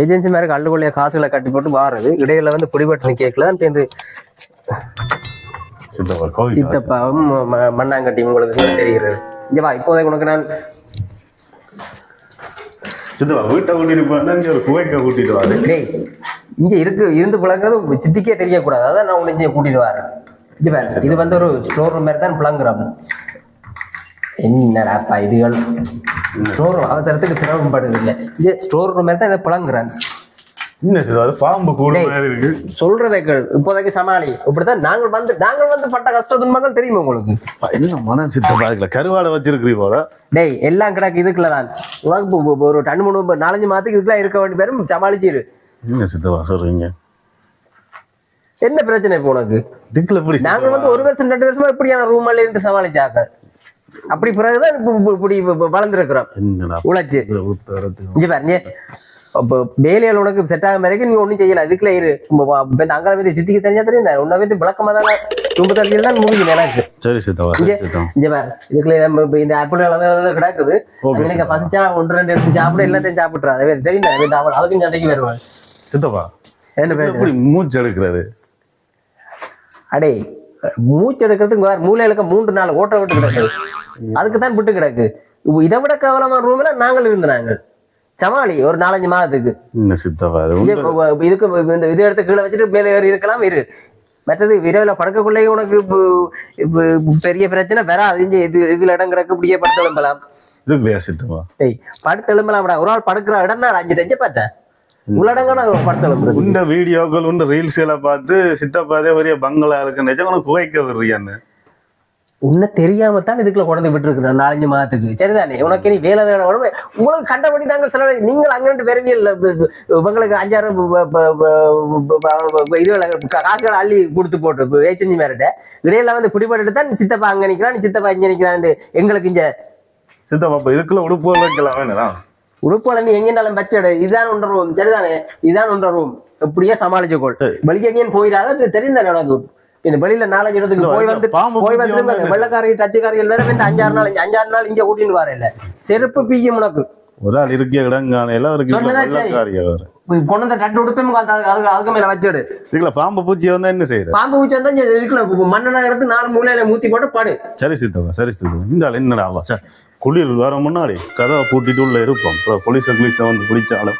Agency மாதிரி கல்லு கொள்ளைய காசுகளை கட்டி போட்டு வாரது. இடையில வந்து பிடிபட்டு கேட்கல சேர்ந்து சித்தப்பாவும் மண்ணாங்கட்டி உங்களுக்கு தெரிகிறது. இங்க வா இப்போதைக்கு உனக்கு நான் சித்தப்பா வீட்டை கூட்டிட்டு போனா இங்க ஒரு குவைக்க கூட்டிட்டு வாரு. டேய் இங்க இருக்கு இருந்து புழங்குறது சித்திக்கே தெரியக்கூடாது. அதான் நான் உன்னை இங்க கூட்டிட்டு வரேன். இது பாரு இது வந்து ஒரு ஸ்டோர் ரூம் மாதிரி தான் புழங்குறோம் என்னடாப்பா இதுகள்? ஸ்டோர் ரூம் அவசரத்துக்கு திறமைப்படுது இல்லை இது ஸ்டோர் ரூம் தான் இதை புழங்குறேன். என்ன அது பாம்பு கூட இருக்கு. சொல்றதை கேள். இப்போதைக்கு சமாளி. இப்படித்தான் நாங்கள் வந்து நாங்கள் வந்து பட்ட கஷ்ட துன்பங்கள் தெரியுமா உங்களுக்கு? என்ன மனம் சித்தப்பா இருக்குல்ல கருவாடை வச்சிருக்கிறீ போல. டேய் எல்லாம் கிடக்கு இதுக்குள்ள தான் உனக்கு ஒரு ரெண்டு மூணு நாலஞ்சு மாதத்துக்கு இதுக்குள்ள இருக்க வேண்டிய பேரும் சமாளிச்சிரு. என்ன சித்தப்பா சொல்றீங்க என்ன பிரச்சனை இப்போ உனக்கு? இதுக்குள்ள நாங்கள் வந்து ஒரு வருஷம் ரெண்டு வருஷமா இப்படியான ரூம்ல இருந்து சமாளிச்சாக்க அப்படி பிறகுதான் இப்ப- இப்ப- இப்படி இப்ப வளர்ந்துருக்குறோம். உழைச்சு. இதுல ஊத்துறதுக்கு? இங்க பாரு நீ இப்போ வேலையால் உனக்கு செட் ஆகும் வரைக்கும் நீ ஒன்றும் செய்யல. அதுக்குள்ள இரு. அங்கே வந்து சித்திக்கு தெரிஞ்சா தெரியும் உன்னை வந்து விளக்கமாக தான் தும்பு தள்ளியில் தான் முடியும் எனக்கு சரி சித்தப்பா இங்க பாரு இதுக்குள்ள நம்ம இந்த ஆப்பிள் அளவு கிடக்குது. எனக்கு பசிச்சா ஒன்று ரெண்டு எடுத்து சாப்பிட எல்லாத்தையும் சாப்பிட்டுறா அதே தெரியும்? அவன் அதுக்கும் சண்டைக்கு வருவான் சித்தப்பா என்ன பேர். மூச்சு எடுக்கிறது? அடே மூச்சு எடுக்கிறதுக்கு வேற மூளை மூன்று நாள் ஓட்ட விட்டு கிடக்கு அதுக்கு தான் விட்டு கிடக்கு. இதை விட கேவலமான ரூம்ல நாங்கள் இருந்தாங்க சமாளி ஒரு நாலஞ்சு மாதத்துக்கு. இதுக்கு இந்த இது எடுத்து கீழே வச்சுட்டு மேலே ஏறி இருக்கலாம் இரு. மற்றது விரைவில் படுக்கக்குள்ளேயே உனக்கு பெரிய பிரச்சனை வராது. இங்க இது இதுல இடம் கிடக்கு இப்படியே படுத்து எழும்பலாம். படுத்து எழும்பலாம்டா ஒரு ஆள் படுக்கிற இடம் தான் அஞ்சு டெஞ்ச பார்த்தேன் உள்ளடங்கான படுத்து உண்ட வீடியோக்கள் உண்ட ரீல்ஸ் எல்லாம் பார்த்து சித்தப்பா அதே பெரிய பங்களா இருக்கு நிஜமான குவைக்க விடுறியான்னு உன்னை தெரியாம தான் இதுக்குள்ள கொண்டு விட்டுருக்குறேன் நாலஞ்சு மாதத்துக்கு. சரிதானே? உனக்கு நீ வேலை உடம்பு? உங்களுக்கு கண்டபடி நாங்கள் சில நீங்கள் அங்கிருந்து பெருவியல் உங்களுக்கு அஞ்சாறு ப- இதுல காசுகளை அள்ளி கொடுத்து போட்டு ஏச்சஞ்சி மேரிட்ட. இடையில வந்து பிடிபட்டு தான் சித்தப்பா அங்க நிக்கிறான் நீ சித்தப்பா இங்க நிக்கிறான் எங்களுக்கு இங்க சித்தப்பா இதுக்குள்ள உடுப்பு வைக்கலாம் வேணாம் உடுப்போல நீ எங்கேனாலும் பச்சடு இதுதான் உண்ட ரூம். சரிதானே? இதுதான் உண்ட ரூம். எப்படியே சமாளிச்சுக்கோள். வெளியே எங்கேயும் போயிடாத இது தெரிந்தானே உனக்கு? இந்த வெளியில நாலஞ்சு இடத்துக்கு போய் வந்து பாம்பு போய் வந்து வந்து வெள்ளக்காரி டச்சுக்காரி எல்லாரும் இந்த அஞ்சாறு நாள் அஞ்சாறு நாள் இங்க கூட்டின்னு வர இல்ல செருப்பு பீயும் உனக்கு. ஒரு ஆள் இருக்கிய இடங்கானையில வேற. கொண்டு வந்து ரெண்டு உடுப்பையும் அதுக்கு மேல வச்சிடு. பாம்பு பூச்சி வந்தா என்ன செய்யற பாம்பு பூச்சி வந்தா இதுக்குள்ள மண்ணெண்ணா எடுத்து நாலு மூலையில மூத்தி போட்டு படு. சரி சித்தப்பா இந்த ஆள் என்னடா குளிர் வர முன்னாடி கதவை பூட்டிட்டு உள்ள இருப்போம். போலீஸை கிளீஸை வந்து பிடிச்சாலும்